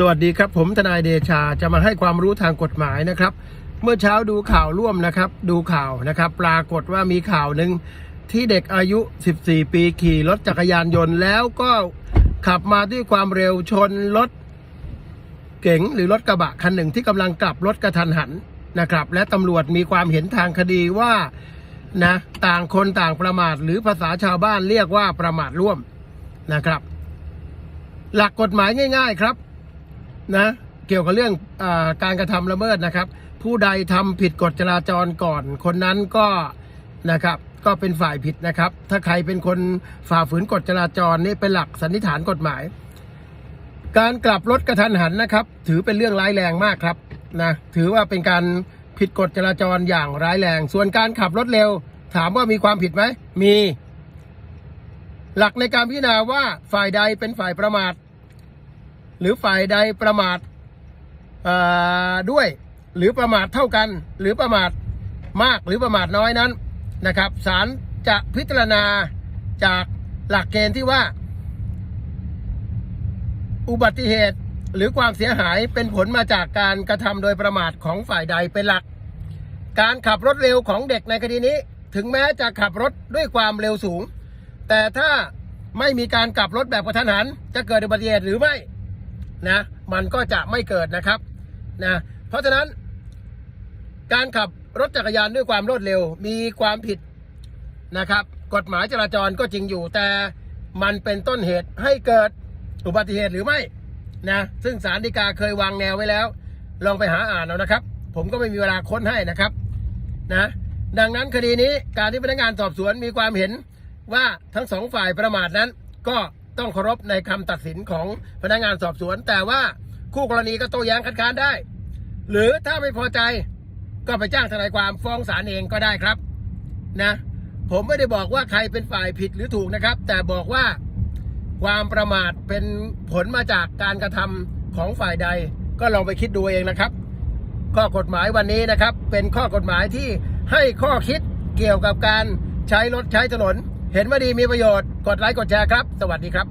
สวัสดีครับ ผมทนายเดชาจะมาให้ความรู้ทางกฎหมายนะครับ เมื่อเช้าดูข่าวร่วมนะครับ ดูข่าวนะครับ ปรากฏว่ามีข่าวหนึ่งที่เด็กอายุ 14 ปีขี่รถจักรยานยนต์แล้วก็ขับมาด้วยความเร็วชนรถเก๋งหรือรถกระบะคันหนึ่งที่กำลังกลับรถกระทันหันนะครับ และตำรวจมีความเห็นทางคดีว่านะต่างคนต่างประมาทหรือภาษาชาวบ้านเรียกว่าประมาทร่วมนะครับ หลักกฎหมายง่าย ๆ ครับ นะเกี่ยวกับเรื่องอการกระทำละเมิดนะครับ ผู้ใดทำผิดกฎจราจรก่อน คนนั้นก็นะครับก็เป็นฝ่ายผิดนะครับ ถ้าใครเป็นคนฝ่าฝืนกฎจราจรนี่เป็นหลักสันนิษฐานกฎหมาย การกลับรถกระทันหันนะครับ ถือเป็นเรื่องร้ายแรงมากครับนะถือว่าเป็นการผิดกฎจราจรอย่างร้ายแรง ส่วนการขับรถเร็ว ถามว่ามีความผิดไหมมี หลักในการพิจารณาว่าฝ่ายใดเป็นฝ่ายประมาท หรือฝ่ายใดประมาทด้วย หรือประมาทเท่ากัน หรือประมาทมากหรือประมาทน้อยนั้นนะครับศาลจะพิจารณาจากหลักเกณฑ์ที่ว่า อุบัติเหตุหรือความเสียหายเป็นผลมาจากการกระทำโดยประมาทของฝ่ายใดเป็นหลัก การขับรถเร็วของเด็กในคดีนี้ ถึงแม้จะขับรถด้วยความเร็วสูง แต่ถ้าไม่มีการกลับรถแบบกระทันหัน จะเกิดอุบัติเหตุหรือไม่ นะมันก็จะไม่เกิดนะครับนะเพราะฉะนั้น การขับรถจักรยานด้วยความรวดเร็วมีความผิดนะครับ กฎหมายจราจรก็จริงอยู่แต่มันเป็นต้นเหตุให้เกิดอุบัติเหตุหรือไม่นะซึ่งสารดีกาเคยวางแนวไว้แล้ว ลองไปหาอ่านเอานะครับ ผมก็ไม่มีเวลาค้นให้นะครับนะดังนั้นคดีนี้การที่พนักงานสอบสวนมีความเห็นว่าทั้งสองฝ่ายประมาทนั้นก็ ต้องเคารพในคำตัดสินของพนักงานสอบสวน แต่ว่าคู่กรณีก็โต้แย้งคัดค้านได้ หรือถ้าไม่พอใจก็ไปจ้างทนายความฟ้องศาลเองก็ได้ครับนะผมไม่ได้บอกว่าใครเป็นฝ่ายผิดหรือถูกนะครับ แต่บอกว่าความประมาทเป็นผลมาจากการกระทำของฝ่ายใด ก็ลองไปคิดดูเองนะครับ ข้อกฎหมายวันนี้นะครับ เป็นข้อกฎหมายที่ให้ข้อคิดเกี่ยวกับการใช้รถใช้ถนน เห็นว่าดีมีประโยชน์ กดไลค์กดแชร์ครับ สวัสดีครับ